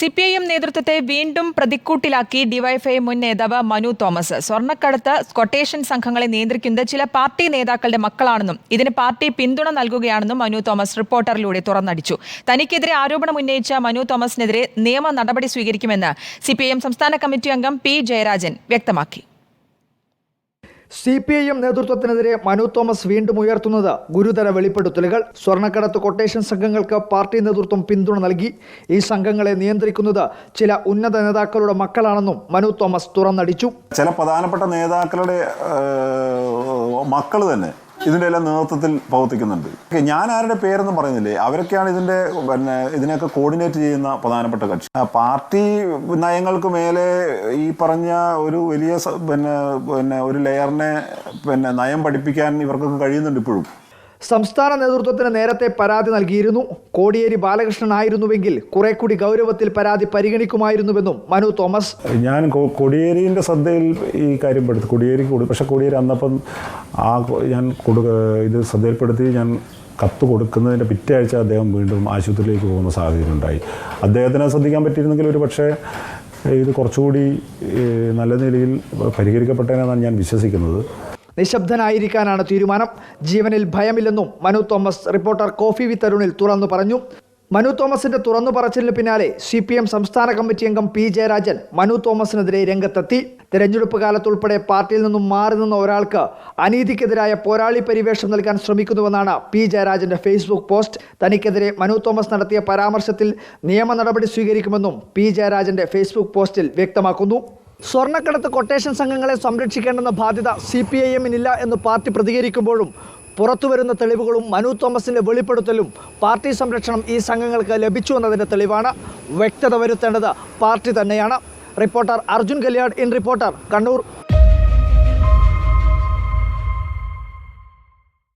C P I M നേതൃത്വത്തെ വീണ്ടും പ്രതിക്കൂട്ടിലാക്കി DYFI മുൻ നേതാവ് മനു തോമസ്. സ്വർണക്കടത്ത് കൊട്ടേഷൻ സംഘങ്ങളെ നിയന്ത്രിക്കുന്നത് ചില പാർട്ടി നേതാക്കളുടെ മക്കളാണെന്നും ഇതിന് പാർട്ടി പിന്തുണ നൽകുകയാണെന്നും മനു തോമസ് റിപ്പോർട്ടറിലൂടെ തുറന്നടിച്ചു. തനിക്കെതിരെ ആരോപണം ഉന്നയിച്ച മനു തോമസിനെതിരെ നിയമ നടപടി സ്വീകരിക്കുമെന്ന് സി സംസ്ഥാന കമ്മിറ്റി അംഗം പി ജയരാജൻ വ്യക്തമാക്കി. സി പി ഐ എം നേതൃത്വത്തിനെതിരെ മനു തോമസ് വീണ്ടും ഉയർത്തുന്നത് ഗുരുതര വെളിപ്പെടുത്തലുകൾ. സ്വർണക്കടത്ത് കൊട്ടേഷൻ സംഘങ്ങൾക്ക് പാർട്ടി നേതൃത്വം പിന്തുണ നൽകി. ഈ സംഘങ്ങളെ നിയന്ത്രിക്കുന്നത് ചില ഉന്നത നേതാക്കളുടെ മക്കളാണെന്നും മനു തോമസ് തുറന്നടിച്ചു. ചില പ്രധാനപ്പെട്ട നേതാക്കളുടെ മക്കൾ തന്നെ ഇതിന്റെ എല്ലാം നേതൃത്വത്തിൽ പ്രവർത്തിക്കുന്നുണ്ട്. ഓക്കെ ഞാൻ ആരുടെ പേരൊന്നും പറയുന്നില്ലേ? അവരൊക്കെയാണ് ഇതിന്റെ പിന്നെ ഇതിനെയൊക്കെ കോർഡിനേറ്റ് ചെയ്യുന്ന പ്രധാനപ്പെട്ട കക്ഷി. പാർട്ടി നയങ്ങൾക്ക് മേലെ ഈ പറഞ്ഞ ഒരു വലിയ പിന്നെ പിന്നെ ഒരു ലെയറിനെ പിന്നെ നയം പഠിപ്പിക്കാൻ ഇവർക്കൊക്കെ കഴിയുന്നുണ്ട് ഇപ്പോഴും. സംസ്ഥാന നേതൃത്വത്തിന് നേരത്തെ പരാതി നൽകിയിരുന്നു. കോടിയേരി ബാലകൃഷ്ണൻ ആയിരുന്നുവെങ്കിൽ കുറെ കൂടി ഗൗരവത്തിൽ പരാതി പരിഗണിക്കുമായിരുന്നുവെന്നും മനു തോമസ്. ഞാൻ കോടിയേരിന്റെ ശ്രദ്ധയിൽ ഈ കാര്യം പെടുത്തി. കോടിയേരി പക്ഷെ കോടിയേരി അന്നപ്പം ആ ഞാൻ ഇത് ശ്രദ്ധയിൽപ്പെടുത്തി ഞാൻ കത്ത് കൊടുക്കുന്നതിന്റെ പിറ്റേ ആഴ്ച അദ്ദേഹം വീണ്ടും ആശുപത്രിയിലേക്ക് പോകുന്ന സാഹചര്യം ഉണ്ടായി. അദ്ദേഹത്തിനെ ശ്രദ്ധിക്കാൻ പറ്റിയിരുന്നെങ്കിൽ ഒരു പക്ഷേ ഇത് കുറച്ചുകൂടി നല്ല നിലയിൽ പരിഹരിക്കപ്പെട്ടേനെന്നാണ് ഞാൻ വിശ്വസിക്കുന്നത്. നിശബ്ദനായിരിക്കാനാണ് തീരുമാനം. ജീവനിൽ ഭയമില്ലെന്നും Manu Thomas reporter coffee with തരുണിൽ തുറന്നു പറഞ്ഞു. മനു തോമസിന്റെ തുറന്നു പറച്ചിലിന് പിന്നാലെ സി പി എം സംസ്ഥാന കമ്മിറ്റി അംഗം പി ജയരാജൻ മനു തോമസിനെതിരെ രംഗത്തെത്തി. തെരഞ്ഞെടുപ്പ് കാലത്തുൾപ്പെടെ പാർട്ടിയിൽ നിന്നും മാറി നിന്ന ഒരാൾക്ക് അനീതിക്കെതിരായ പോരാളി പരിവേഷം നൽകാൻ ശ്രമിക്കുന്നുവെന്നാണ് പി ജയരാജന്റെ ഫേസ്ബുക്ക് പോസ്റ്റ്. തനിക്കെതിരെ മനു തോമസ് നടത്തിയ പരാമർശത്തിൽ നിയമ നടപടി സ്വീകരിക്കുമെന്നും പി ജയരാജന്റെ ഫേസ്ബുക്ക് പോസ്റ്റിൽ വ്യക്തമാക്കുന്നു. സ്വർണക്കടത്ത് കൊട്ടേഷൻ സംഘങ്ങളെ സംരക്ഷിക്കേണ്ടെന്ന ബാധ്യത സി പി ഐ എമ്മിനില്ല എന്ന് പാർട്ടി പ്രതികരിക്കുമ്പോഴും പുറത്തുവരുന്ന തെളിവുകളും മനു തോമസിന്റെ വെളിപ്പെടുത്തലും പാർട്ടി സംരക്ഷണം ഈ സംഘങ്ങൾക്ക് ലഭിച്ചു എന്നതിന്റെ തെളിവാണ് വ്യക്തത വരുത്തേണ്ടത് പാർട്ടി തന്നെയാണ്. Reporter Arjun Kalyad in reporter Kannur.